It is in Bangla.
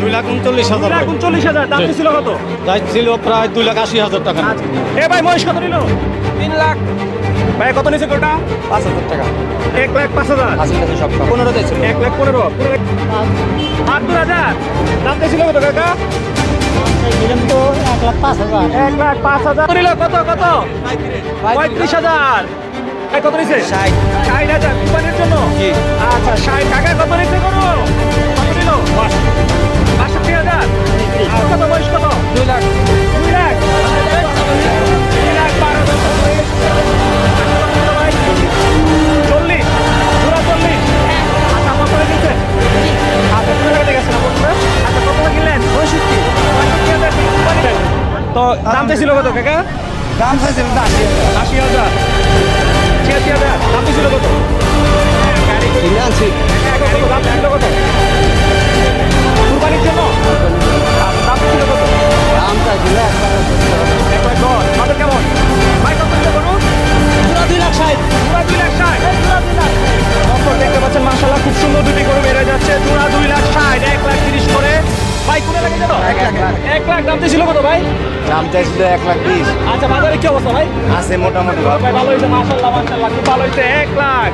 দুই লাখ উনচল্লিশ হাজার লাখ উনচল্লিশ হাজার দাম। ছিল কত? ছিল প্রায় দুই লাখ আশি হাজার টাকা। এ ভাই মহেশ কত নিল? তিন লাখ। ভাই কত নিছে কোটা পাঁচ হাজার টাকা। এক লাখ পাঁচ হাজার। সব পনেরো চাইছিল এক লাখ পনেরো। বাহাত্তর হাজার। দাম ছিল কত কাকা? এক লাখ পাঁচ হাজার। এক লাখ পাঁচ হাজার নিল? কত কত? পঁয়ত্রিশ হাজার। কত নিছে? ষাট। ষাট হাজার। কুরবানির জন্য? আচ্ছা ষাট। টাকা কত বয়স কত? দুই লাখ। দুই লাখ। দুই লাখ বারো চল্লিশ। পুরা চল্লিশ। আচ্ছা কত করে দিচ্ছে আচ্ছা কত টাকা গেছে না বলুন আচ্ছা কত কিনলেন? পঁয়ষট্টি। পঁয়ষট্টি হাজার তো দাম ছিল কত কাকা? দাম চাইছিল না আশি হাজার। ছিয়াশি হাজার। দাম ছিল কত? গাড়ি কিনে আনছি। দুই লাখ ষাট এক লাখ তিরিশ করে। ভাই কোনে লাগে যেন এক লাখ। এক লাখ দাম ছিল কত ভাই? দাম চাইছিল এক লাখ বিশ। আচ্ছা বাজারে কি অবস্থা ভাই? আছে মোটামুটি ভাই ভালো হয়েছে মাসাল্লাহ মাসাল্লাহ খুব ভালো হয়েছে এক লাখ।